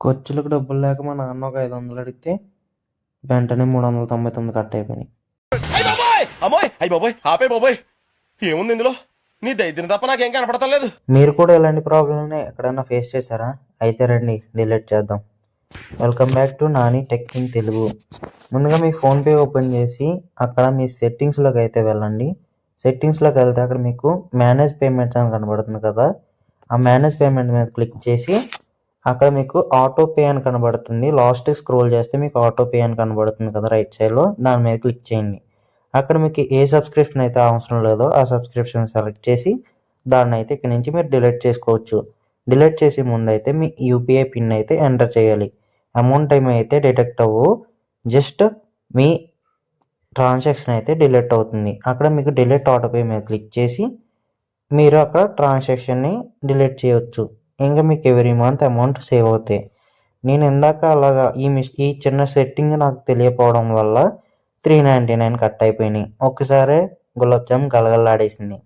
ఖర్చులకు డబ్బులు లేక మా నాన్న ఒక ఐదు వందలు అడిగితే వెంటనే మూడు వందల తొంభై తొమ్మిది కట్ అయిపోయినాయి. అయ్య బాబాయ్! అమ్మోయ్! అయ్య బాబాయ్! ఆపే బాబాయ్! ఏముంది ఇందులో? నీ దైత్యం తప్ప నాకేం కనపడతలేదు మీరు కూడా ఇలాంటి ప్రాబ్లమ్ని ఎక్కడైనా ఫేస్ చేశారా? అయితే రండి డిలీట్ చేద్దాం. Welcome back to Nani tech in Telugu ముందుగా మీ ఫోన్పే ఓపెన్ చేసి అక్కడ మీ సెట్టింగ్స్లోకి అయితే వెళ్ళండి. సెట్టింగ్స్లోకి వెళ్తే అక్కడ మీకు మేనేజ్ పేమెంట్స్ అని కనబడుతుంది కదా. ఆ మేనేజ్ పేమెంట్ మీద క్లిక్ చేసి అక్కడ మీకు ఆటో పే అని కనబడుతుంది. లాస్ట్ స్క్రోల్ చేస్తే మీకు ఆటో పే అని కనబడుతుంది కదా రైట్ సైడ్లో దాని మీద క్లిక్ చేయండి. అక్కడ మీకు ఏ సబ్స్క్రిప్షన్ అయితే అవసరం లేదో ఆ సబ్స్క్రిప్షన్ సెలెక్ట్ చేసి దాన్ని అయితే ఇక్కడ నుంచి మీరు డిలీట్ చేసుకోవచ్చు. డిలీట్ చేసే ముందు అయితే మీ యూపీఐ పిన్ అయితే ఎంటర్ చేయాలి. అమౌంట్ ఏమి అయితే డిటెక్ట్ అవ్వు. జస్ట్ మీ ట్రాన్సాక్షన్ అయితే డిలీట్ అవుతుంది. అక్కడ మీకు డిలీట్ ఆటోపే మీద క్లిక్ చేసి మీరు అక్కడ ట్రాన్సాక్షన్ని డిలీట్ చేయవచ్చు ఇంకా మీకు ఎవ్రీ మంత్ అమౌంట్ సేవ్ అవుతాయి నేను ఇందాక అలాగా ఈ మిస్ ఈ చిన్న సెట్టింగ్ నాకు తెలియకపోవడం వల్ల త్రీ నైంటీ నైన్ కట్ అయిపోయినాయి. ఒక్కసారే గులాబ్ జామ్ గలగలాడేసింది.